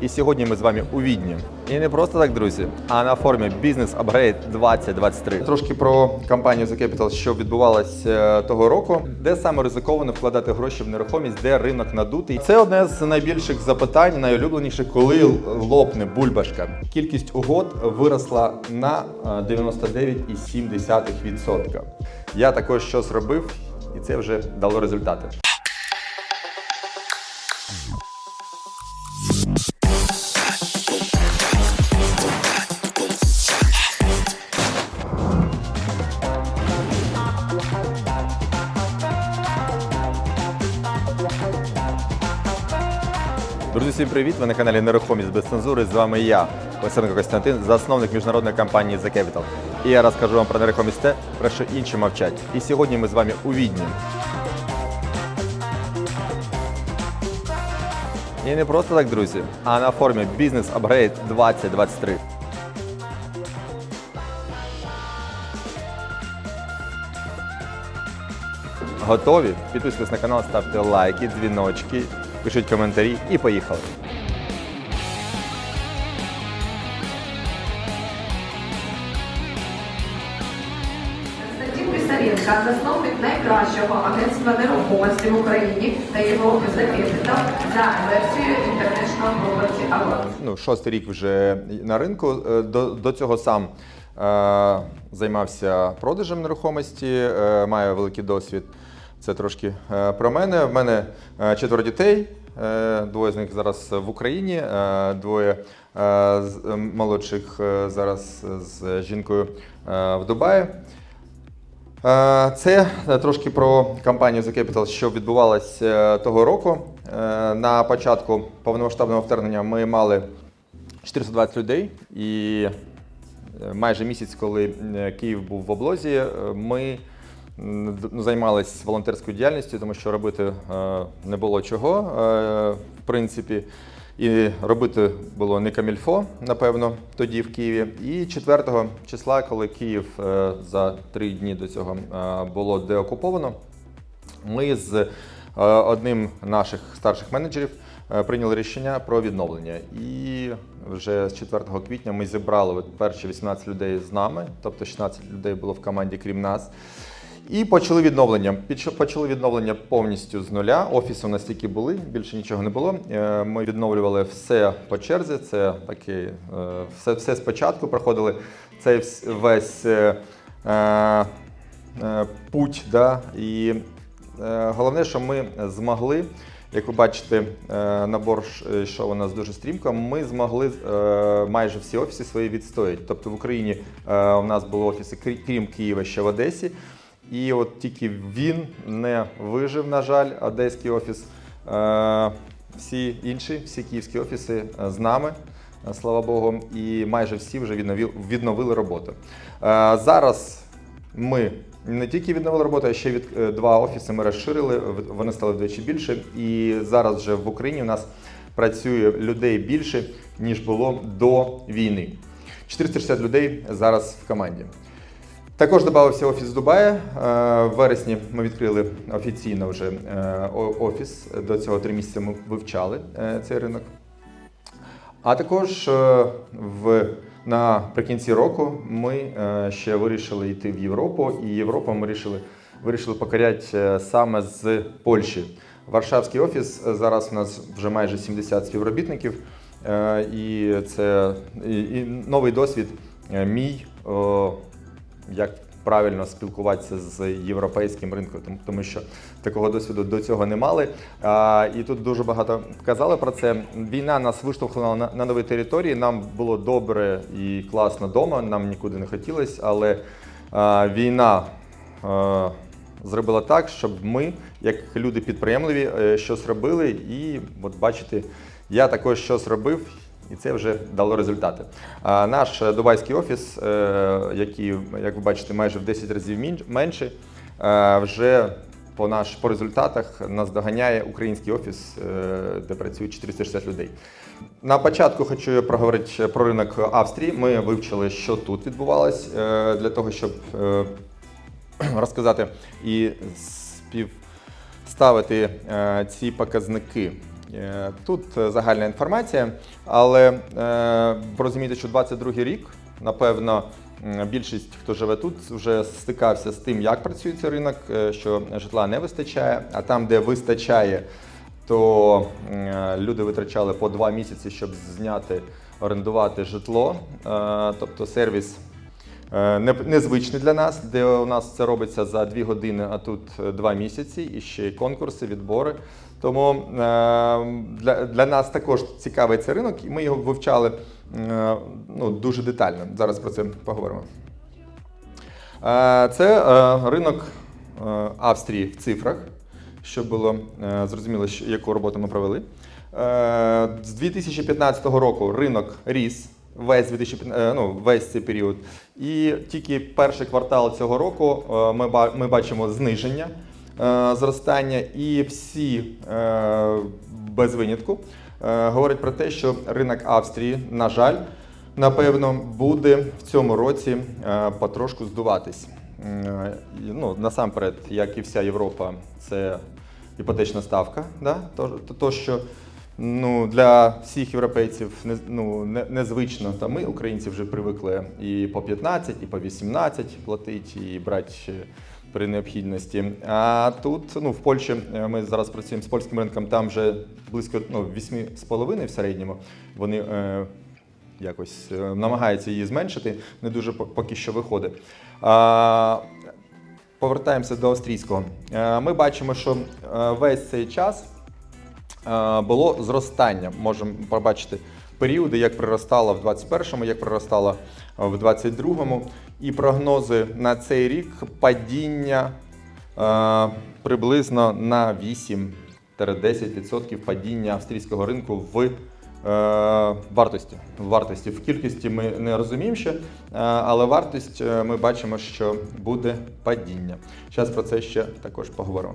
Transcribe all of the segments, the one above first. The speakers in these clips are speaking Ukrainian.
І сьогодні ми з вами у Відні. І не просто так, друзі, а на формі Business Upgrade 2023. Трошки про компанію The Capital, що відбувалась е, того року, де саме ризиковано вкладати гроші в нерухомість, де ринок надутий. Це одне з найбільших запитань, найулюбленіших, коли лопне бульбашка. Кількість угод виросла на е, 99,7%. Я також щось робив, і це вже дало результати. Всім привіт! Ви на каналі Нерухомість без цензури. З вами я, Олександр Костянтин, засновник міжнародної компанії The Capital. І я розкажу вам про нерухомість те, про що інші мовчать. І сьогодні ми з вами у Відні. І не просто так, друзі, а на формі Business Upgrade 2023. Готові? Підписуйтесь на канал, ставте лайки, дзвіночки, пишіть коментарі і поїхали. Константин засновник найкращого агентства нерухомості в Україні та Європи за за версією International Property Awards. ну, шостий рік вже на ринку. Е, До, до цього сам е, займався продажем нерухомості, е, маю великий досвід. Це трошки е, про мене. В мене е, четверо дітей. е, Двоє з них зараз в Україні, двоє молодших зараз з жінкою в Дубаї. Це трошки про компанію The Capital, що відбувалась е, того року. На початку повномасштабного вторгнення ми мали 420 людей, і майже місяць, коли Київ був в облозі, ми займалися волонтерською діяльністю, тому що робити е, не було чого, е, в принципі. І робити було не камільфо, напевно, тоді в Києві. І 4 числа, коли Київ е, за три дні до цього було деокуповано, ми з одним наших старших менеджерів прийняли рішення про відновлення. І вже з 4 квітня ми зібрали перші 18 людей з нами, тобто 16 людей було в команді, крім нас. І почали відновлення. Почали відновлення повністю з нуля. Офіси у нас тільки були, більше нічого не було. Е, Ми відновлювали все по черзі. Це таке, все, все спочатку проходили. Цей весь е, е, е, путь. Да? І е, головне, що ми змогли. Як ви бачите, е, набор йшов у нас дуже стрімко. Ми змогли майже всі офіси свої відстояти. Тобто в Україні у нас були офіси, крім Києва, ще в Одесі. І от тільки він не вижив, на жаль, одеський офіс. Е, Всі інші, всі київські офіси е, з нами, е, слава Богу, і майже всі вже відновили, роботу. Зараз ми не тільки відновили роботу, а ще від два офіси ми розширили. Вони стали вдвічі більше. І зараз вже в Україні у нас працює людей більше, ніж було до війни. 460 людей зараз в команді. Також додався офіс Дубая. Е, В вересні ми відкрили офіційно вже е, офіс. До цього три місяці ми вивчали е, цей ринок. А також в наприкінці року ми ще вирішили йти в Європу, і Європу ми вирішили, вирішили покоряти саме з Польщі. Варшавський офіс зараз у нас вже майже 70 співробітників, і це і, і новий досвід мій, як правильно спілкуватися з європейським ринком, тому- що такого досвіду до цього не мали. І тут дуже багато казали про це. Війна нас виштовхнула на, на нові території. Нам було добре і класно вдома, нам нікуди не хотілося, але війна. Зробила так, щоб ми, як люди підприємливі, е, щось робили, і от бачите, я також щось робив, і це вже дало результати. А наш е, дубайський офіс, е, який, як ви бачите, майже в 10 разів мін- менший, е, вже по наш по результатах нас доганяє український офіс, е, де працює 460 людей. На початку хочу проговорити про ринок Австрії. Ми вивчили, що тут відбувалось, для того, щоб розказати і співставити ці показники Тут е, загальна інформація, але е, розумієте, що 22 рік, напевно, більшість, хто живе тут, вже стикався з тим, як працює цей ринок, е, що житла не вистачає, а там, де вистачає, то е, люди витрачали по два місяці, щоб зняти, орендувати житло. Е, Тобто сервіс Е, Незвичний для нас, де у нас це робиться за дві години, а тут е, два місяці, і ще й конкурси, відбори. Тому е, для, для нас також цікавий цей ринок, і ми його вивчали е, ну, дуже детально. Зараз про це поговоримо. Е, Це е, ринок е, Австрії в цифрах, щоб було е, зрозуміло, яку роботу ми провели. Е, З 2015 року ринок ріс весь 2015, е, ну, весь цей період. І тільки перший квартал цього року е, ми, ми бачимо зниження е, зростання, і всі без винятку говорять про те, що ринок Австрії, на жаль, напевно, буде в цьому році потрошку здуватись. Ну, насамперед, як і вся Європа, це іпотечна ставка. Да? То, то, що ну, для всіх європейців не, ну, не, незвично, та ми, українці, вже привикли і по 15, і по 18 платити, і брати при необхідності. А тут, ну, в Польщі, е, ми зараз працюємо з польським ринком, там вже близько ну, 8,5 в середньому. Вони е, якось е, намагаються її зменшити, не дуже поки що виходить. А, повертаємося до австрійського. Е, Ми бачимо, що е, весь цей час було зростання. Можемо побачити періоди, як приростало в 21-му, як приростало в 22-му. І прогнози на цей рік падіння е, приблизно на 8-10% падіння австрійського ринку в е, вартості. Вартості. В кількості ми не розуміємо ще, е, але вартість е, ми бачимо, що буде падіння. Зараз про це ще також поговоримо.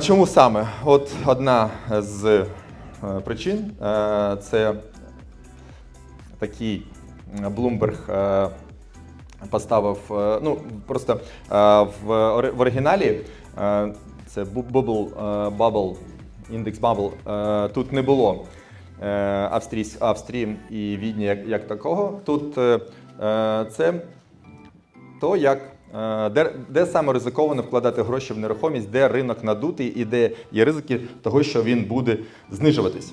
Чому саме? От одна з е, причин е, це такий Bloomberg е, поставив, ну просто в, оригіналі це Bubble, Bubble, індекс Bubble, тут не було Австрії і Відні як, такого. Тут це то, як, де, де саме ризиковано вкладати гроші в нерухомість, де ринок надутий і де є ризики того, що він буде знижуватись.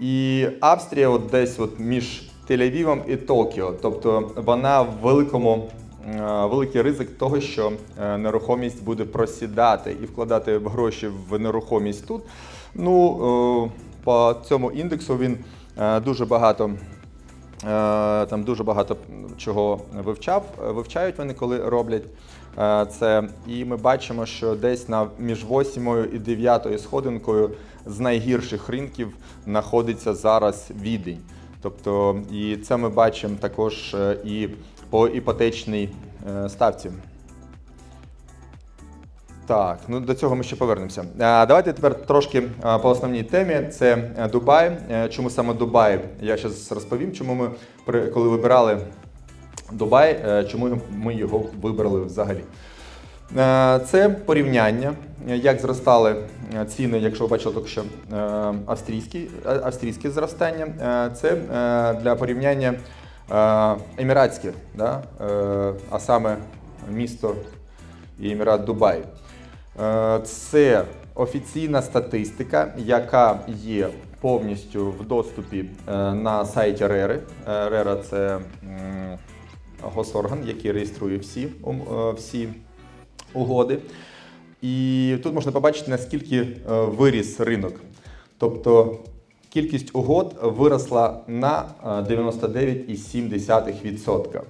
І Австрія от десь от між Тель-Авівом і Токіо. Тобто вона в великому, е, великий ризик того, що е, нерухомість буде просідати і вкладати гроші в нерухомість тут. Ну, е, по цьому індексу він е, дуже багато Е, Там дуже багато чого вивчав, вивчають вони, коли роблять е, це. І ми бачимо, що десь на між 8 і 9 сходинкою з найгірших ринків знаходиться зараз відень. Тобто, і це ми бачимо також е, і по іпотечній е, ставці. Так, ну до цього ми ще повернемося. А, давайте тепер трошки а, по основній темі. Це е, Дубай. Е, Чому саме Дубай? Я зараз розповім, чому ми коли вибирали Дубай, е, чому ми його вибрали взагалі. Е, Це порівняння, е, як зростали е, ціни, якщо ви бачили тільки що е, австрійські, е, австрійське зростання. Е, Це е, для порівняння е, еміратське, да? е, а саме місто і Емірат Дубай. Е, Це офіційна статистика, яка є повністю в доступі е, на сайті РЕРи. Е, РЕРа це госорган, який реєструє всі, всі угоди. І тут можна побачити, наскільки виріс ринок. Тобто кількість угод виросла на е, 99,7%.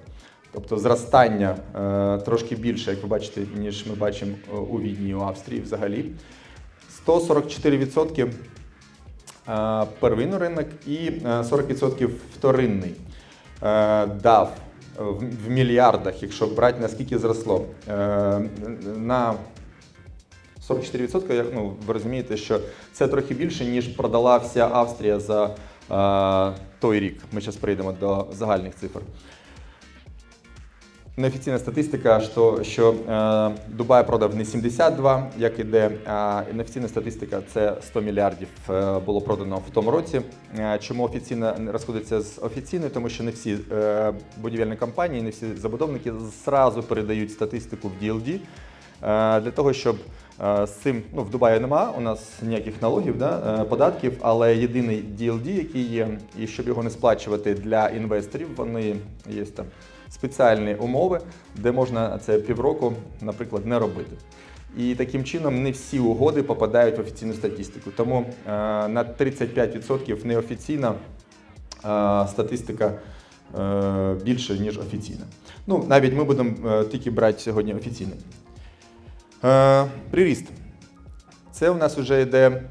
Тобто зростання е, трошки більше, як ви бачите, ніж ми бачимо е, у Відні у Австрії взагалі. 144% е, первинний ринок і е, 40% вторинний дав в, мільярдах, якщо брати наскільки зросло. На 44%, як ну, ви розумієте, що це трохи більше, ніж продала вся Австрія за той рік. Ми зараз прийдемо до загальних цифр. Неофіційна статистика, що, що е, Дубай продав не 72, як іде, а неофіційна статистика це 100 мільярдів е, було продано в тому році. Е, чому офіційна розходиться з офіційною? Тому що не всі е, будівельні компанії, не всі забудовники зразу передають статистику в DLD. Е, для того, щоб е, з цим ну, в Дубаї нема, у нас ніяких налогів, да, податків, але єдиний DLD, який є, і щоб його не сплачувати для інвесторів, вони є там спеціальні умови, де можна це півроку, наприклад, не робити. І таким чином не всі угоди попадають в офіційну статистику. Тому е, на 35% неофіційна е, статистика е, більше, ніж офіційна. Ну, навіть ми будемо тільки брати сьогодні офіційний. Приріст. Це у нас вже йде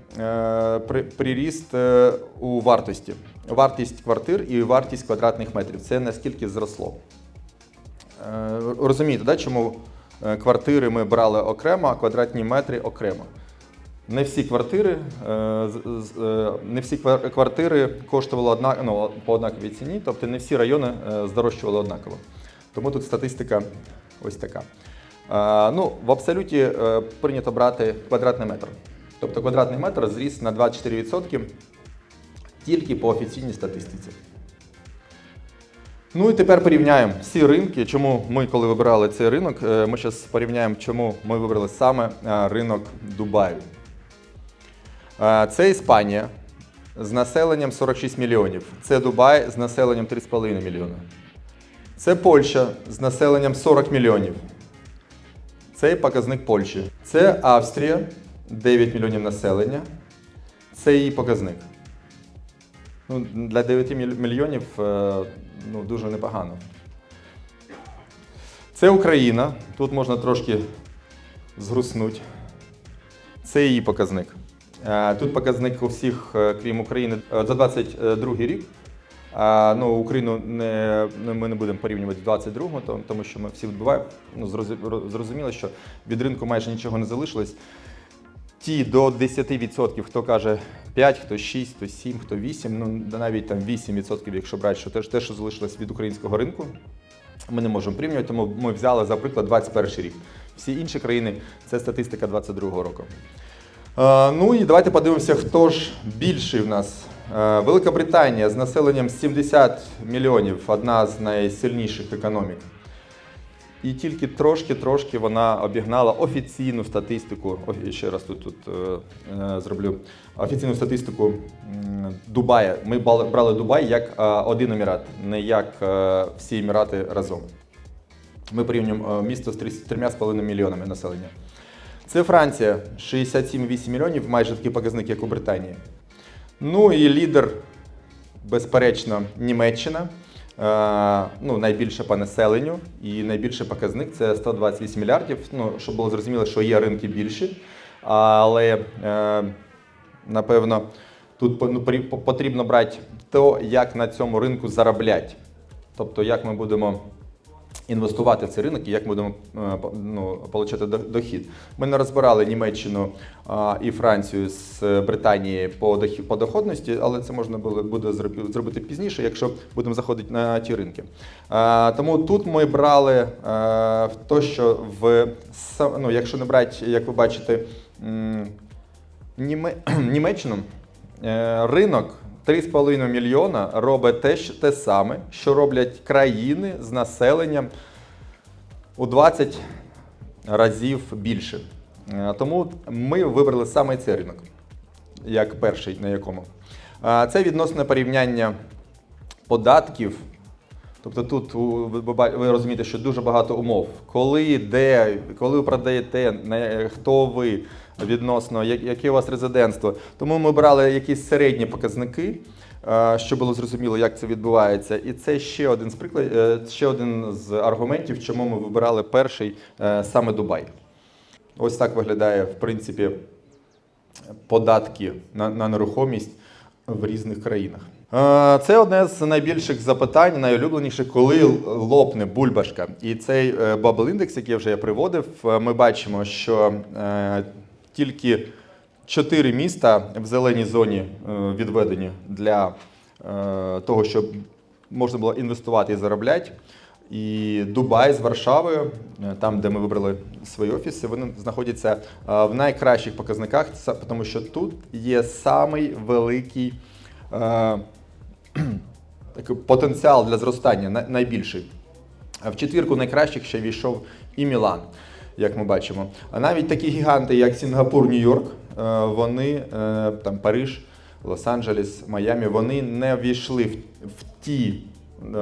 приріст у вартості. Вартість квартир і вартість квадратних метрів. Це наскільки зросло. Е, Розумієте, да, чому е, квартири ми брали окремо, а квадратні метри окремо? Не всі квартири, е, не всі квартири коштували одна, ну, по однаковій ціні, тобто не всі райони здорожчували однаково. Тому тут статистика ось така. Ну, в абсолюті прийнято брати квадратний метр. Тобто квадратний метр зріс на 24% тільки по офіційній статистиці. Ну і тепер порівняємо всі ринки. Чому ми, коли вибирали цей ринок, е, ми зараз порівняємо, чому ми вибрали саме е, ринок Дубаю. Е, Це Іспанія з населенням 46 мільйонів. Це Дубай з населенням 3,5 мільйона. Це Польща з населенням 40 мільйонів. Це показник Польщі. Це Австрія 9 мільйонів населення. Це її показник. Ну, для 9 мільйонів е, ну, дуже непогано. Це Україна. Тут можна трошки згруснути. Це її показник. Е, Тут показник у всіх, е, крім України, за 22 рік. Ну, Україну не, не- ми не будемо порівнювати 22-го, тому, тому що ми всі відбуваємо. Ну, зрозуміло, що від ринку майже нічого не залишилось. Ті до 10%, хто каже 5, хто 6, хто 7, хто 8, ну навіть там 8%, якщо брати, що те, що залишилось від українського ринку, ми не можемо порівнювати, тому ми взяли, за приклад, 21 рік. Всі інші країни це статистика 22 року. Е, ну і давайте подивимося, хто ж більший в нас. Е, Велика Британія з населенням 70 мільйонів, одна з найсильніших економік. І тільки трошки-трошки вона обігнала офіційну статистику. Ще раз тут, тут е, е, зроблю офіційну статистику Дубая. Ми брали, Дубай як е, один емірат, не як е, всі емірати разом. Ми порівнюємо місто з 3,5 мільйонами населення. Це Франція 67,8 мільйонів, майже такий показник, як у Британії. Ну і лідер, безперечно, Німеччина. Е, ну, найбільше по населенню і найбільший показник це 128 мільярдів. Ну, щоб було зрозуміло, що є ринки більші, але е, напевно тут ну, потрібно брати то, як на цьому ринку зароблять. Тобто, як ми будемо інвестувати в цей ринок і як ми будемо е, ну, отримати дохід. Ми не розбирали Німеччину і Францію з е, Британії по, доходності, але це можна буде зробити пізніше, якщо будемо заходити на ті ринки. Тому тут ми брали е, в то, що в ну, якщо не брати, як ви бачите, Німе... Німеччину ринок 3,5 мільйона робить те, те саме, що роблять країни з населенням у 20 разів більше. Е, Тому ми вибрали саме цей ринок, як перший на якому. Е, Це відносне порівняння податків. Тобто тут ви розумієте, що дуже багато умов. Коли, де, коли ви продаєте, хто ви відносно, яке у вас резидентство. Тому ми брали якісь середні показники, е, щоб було зрозуміло, як це відбувається. І це ще один з приклад, е, ще один з аргументів, чому ми вибирали перший е, саме Дубай. Ось так виглядає, в принципі, податки на, на нерухомість в різних країнах. Це одне з найбільших запитань, найулюбленіших, коли лопне бульбашка. І цей бабл індекс, який вже я приводив, ми бачимо, що тільки чотири міста в зеленій зоні е, відведені для е, того, щоб можна було інвестувати і заробляти. І Дубай з Варшавою, е, там, де ми вибрали свої офіси, вони знаходяться в найкращих показниках, тому що тут є самий великий е, потенціал для зростання, найбільший. В четвірку найкращих ще війшов і Мілан, як ми бачимо. А навіть такі гіганти, як Сінгапур, Нью-Йорк, е, вони е, там Париж, Лос-Анджелес, Майамі, вони не війшли в, ті е,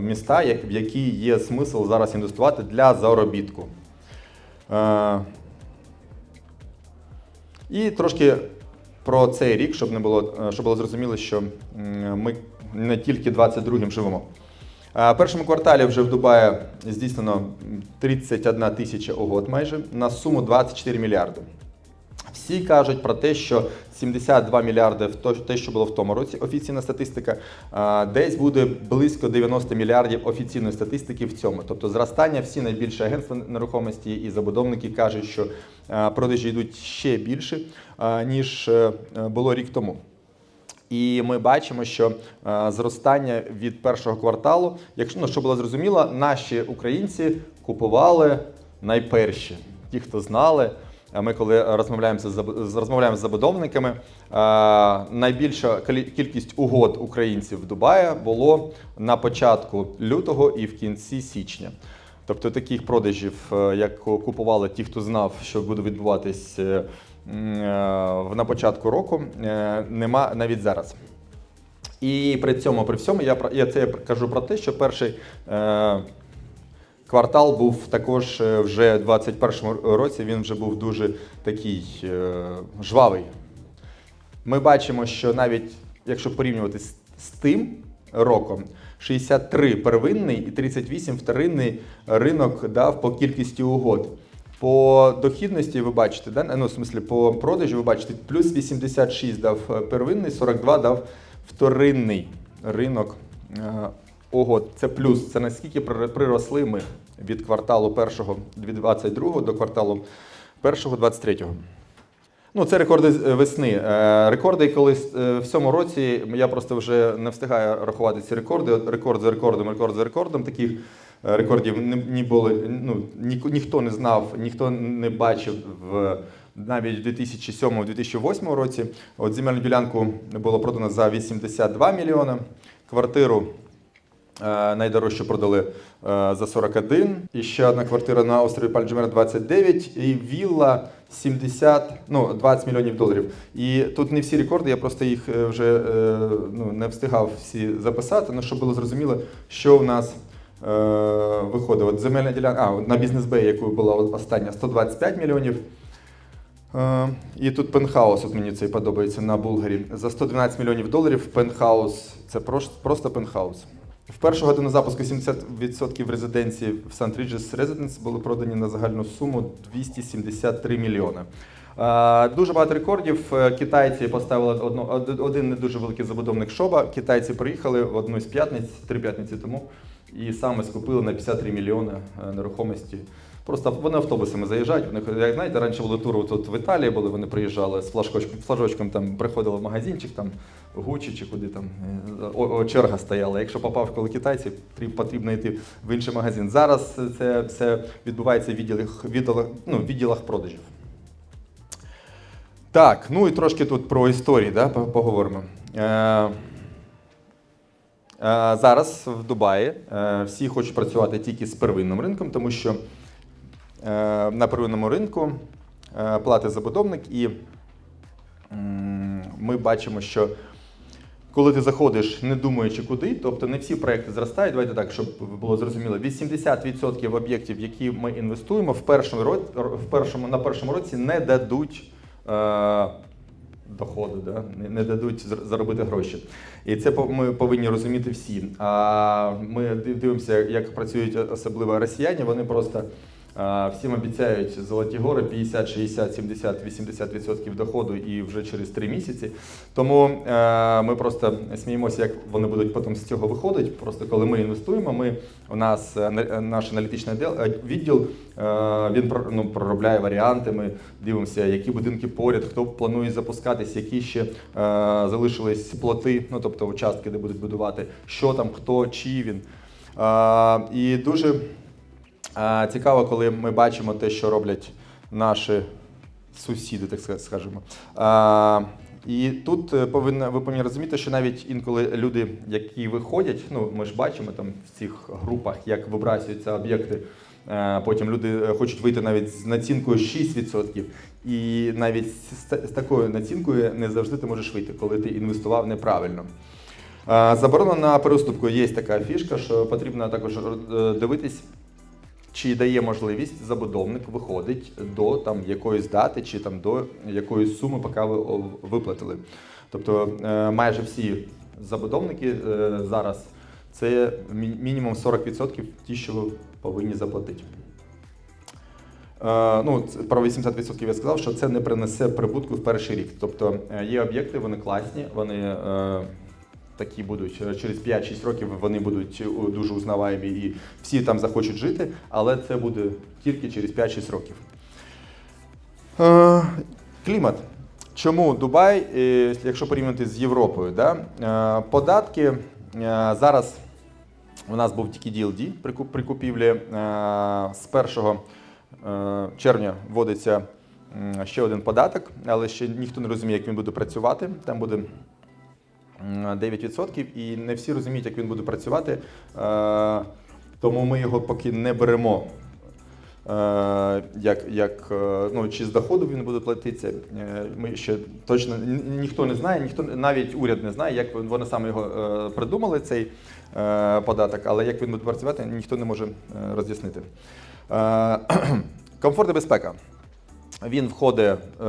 міста, в які є смисл зараз інвестувати для заробітку. І трошки про цей рік, щоб не було, щоб було зрозуміло, що ми не тільки 22-м живемо. В першому кварталі вже в Дубаї здійснено 31 тисяча угод майже на суму 24 мільярди. Всі кажуть про те, що 72 мільярди те, що було в тому році, офіційна статистика, десь буде близько 90 мільярдів офіційної статистики в цьому. Тобто зростання всі найбільші агентства нерухомості і забудовники кажуть, що продажі йдуть ще більше, ніж е, було рік тому. І ми бачимо, що е, зростання від першого кварталу, якщо ну, щоб було зрозуміло, наші українці купували найперші. Ті, хто знали. Ми, коли розмовляємо з, розмовляємо з забудовниками, е, найбільша кількість угод українців в Дубаї було на початку лютого і в кінці січня. Тобто таких продажів, е, як купували ті, хто знав, що буде відбуватись е, е, на початку року, е, нема навіть зараз. І при цьому, при всьому, я я це кажу про те, що перший е, квартал був також е, вже в 2021 році. Він вже був дуже такий е, жвавий. Ми бачимо, що навіть якщо порівнювати з, з тим роком, 63 первинний і 38 вторинний ринок дав по кількості угод. По дохідності ви бачите, да? ну, в смислі, по продажу ви бачите, плюс 86 дав е, первинний, 42 дав вторинний ринок е, угод. Це плюс. Це наскільки приросли ми від кварталу першого 22 до кварталу першого 23. Ну, це рекорди е, весни. Рекорди колись е, в цьому році я просто вже не встигаю рахувати ці рекорди. Рекорд за рекордом, рекорд за рекордом. Таких рекордів не, були. Ну, ні, ніхто не знав, ніхто не бачив в навіть в 2007-2008 році. От земельну ділянку було продано за 82 мільйони. Квартиру Е, Найдорожчу продали е, за 41. І ще одна квартира на острові Пальджемер 29 і вілла 70, ну 20 мільйонів доларів. І тут не всі рекорди, я просто їх е, вже е, ну, не встигав всі записати, ну щоб було зрозуміло, що в нас е, виходить. От земельна ділянка, а, на бізнес бей, яку була остання, 125 мільйонів. Е, І тут пентхаус, от мені цей подобається на Булгарі. За 112 мільйонів доларів пентхаус. Це просто, пентхаус. В першу годину запуску 70% резиденцій в St. Regis Residence були продані на загальну суму 273 мільйони. Е, Дуже багато рекордів. Е, Китайці поставили одно, од- один не дуже великий забудовник шоба. Китайці приїхали в одну з п'ятниць, три п'ятниці тому, і саме скупили на 53 мільйони е, нерухомості. Просто вони автобусами заїжджають. Вони як знаєте, раніше були тури тут в Італії, були вони приїжджали з флажкочком, флажочком там приходили в магазинчик, там Гучі чи куди там е, черга стояла. Якщо попав коли китайці, трі- потрібно йти в інший магазин. Зараз це все відбувається в відділах, відділах, ну, відділах продажів. Так, ну і трошки тут про історії да, поговоримо. Е, зараз в Дубаї е, всі хочуть працювати тільки з первинним ринком, тому що е, на первинному ринку е, платить забудовник, і ми бачимо, що коли ти заходиш, не думаючи куди, тобто не всі проекти зростають. Давайте так, щоб було зрозуміло. 80% об'єктів, які ми інвестуємо, в першому ро- в першому на першому році не дадуть. Доходу, да? не, не дадуть зар- заробити гроші. І це ми повинні розуміти всі. А ми дивимося, як працюють особливо росіяни. Вони просто всім обіцяють золоті гори 50, 60, 70, 80 відсотків доходу і вже через три місяці. Тому е, ми просто сміємося, як вони будуть потім з цього виходити. Просто коли ми інвестуємо, ми у нас е, наш аналітичний відділ, е, е, він ну, проробляє варіанти. Ми дивимося, які будинки поряд, хто планує запускатись, які ще е, залишились плоти, ну тобто участки, де будуть будувати, що там, хто, чи він. Е, І дуже е, цікаво, коли ми бачимо те, що роблять наші сусіди, так скажемо. І тут е, повинна, ви повинні розуміти, що навіть інколи люди, які виходять, ну ми ж бачимо там в цих групах, як вибрасуються об'єкти. Е, Потім люди е, хочуть вийти навіть з націнкою 6%. І навіть з, такою націнкою не завжди ти можеш вийти, коли ти інвестував неправильно. Заборона на переступку є така фішка, що потрібно також дивитись, чи дає можливість забудовник виходить до там якоїсь дати чи там до якоїсь суми, поки ви виплатили. Тобто е, майже всі забудовники е, зараз це мінімум 40% ті, що ви повинні заплатити. Е, Ну, про 80% я сказав, що це не принесе прибутку в перший рік. Тобто є об'єкти, вони класні, вони такі будуть е, через 5-6 років вони будуть е, дуже узнаваємі і всі там захочуть жити, але це буде тільки через 5-6 років. Е, Клімат. Чому Дубай, якщо порівняти з Європою? Да? Податки зараз у нас був тільки DLD при купівлі. З 1 е, червня вводиться ще один податок, але ще ніхто не розуміє, як він буде працювати. Там буде 9%, і не всі розуміють, як він буде працювати. Е, Тому ми його поки не беремо. Е, Як, як е, ну, чи з доходу він буде платитися, ми ще точно ніхто не знає, ніхто навіть уряд не знає, як вони саме його придумали, цей податок, але як він буде працювати, ніхто не може роз'яснити. Комфорт і безпека. Він входить е,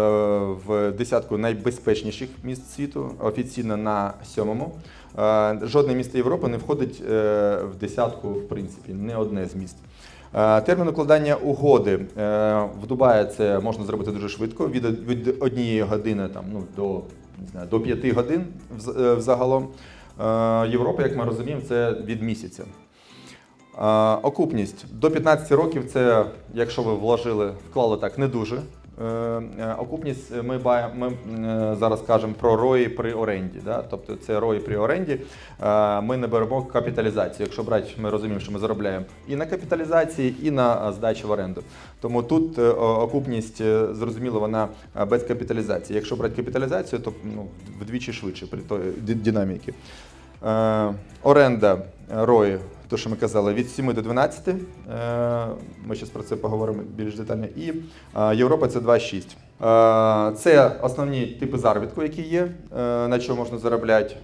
в десятку найбезпечніших міст світу, офіційно на сьомому. Е, Жодне місто Європи не входить е, в десятку, в принципі, не одне з міст. Термін укладання угоди в Дубаї це можна зробити дуже швидко, від, від однієї години там, ну, до, не знаю, до п'яти годин взагалом. Європа, як ми розуміємо, це від місяця. Окупність до 15 років це, якщо ви вложили, вклали так, не дуже. Е, е, Окупність ми, ба- ми е, зараз кажемо про рої при оренді. Да? Тобто це рої при оренді. Е, Ми не беремо капіталізацію. Якщо брати, ми розуміємо, що ми заробляємо і на капіталізації, і на е, здачі в оренду. Тому тут е, окупність, е, зрозуміло, вона е, без капіталізації. Якщо брати капіталізацію, то ну, вдвічі швидше при той динаміки. Е, оренда е, рої, то що ми казали, від 7 до 12. Е, ми зараз про це поговоримо більш детально. І е, Європа це 2,6. Е, це основні типи заробітку, які є, на чому можна заробляти.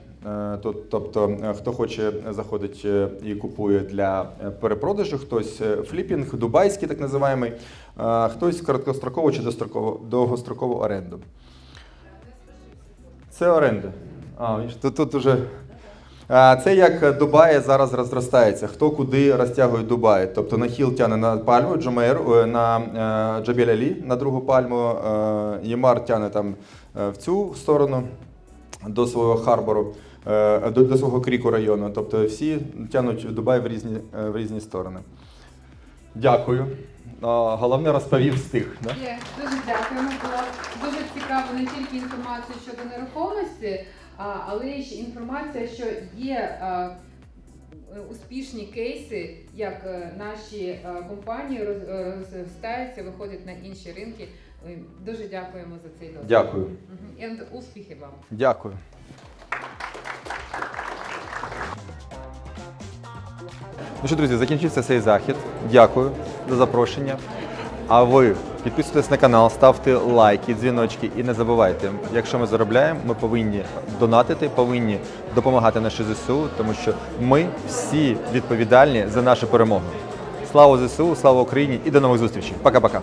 Тобто, хто хоче заходить і купує для перепродажу, хтось фліпінг, дубайський так називаємо, хтось короткострокову чи довгострокову оренду. Це оренда. А, тут, тут уже. Це як Дубай зараз розростається. Хто куди розтягує Дубай. Тобто Нахіл тягне на пальму, Джумейр е, на е, Джабель на другу пальму, е, Ємар тягне там в цю сторону до свого харбору, до, до свого кріку району. Тобто всі тягнуть Дубай в різні, в різні сторони. Дякую. Головне розповів встиг. Да? Дуже дякуємо. Було дуже цікаво не тільки інформація щодо нерухомості, але й ще інформація, що є успішні кейси, як е, наші компанії е, розростаються, виходять на інші ринки. Дуже дякуємо за цей досвід. Дякую. І успіхів вам. Дякую. Ну що, друзі, закінчився цей захід. Дякую за запрошення. А ви підписуйтесь на канал, ставте лайки, дзвіночки і не забувайте, якщо ми заробляємо, ми повинні донатити, повинні допомагати нашій ЗСУ, тому що ми всі відповідальні за нашу перемогу. Слава ЗСУ, слава Україні і до нових зустрічей. Пока-пока.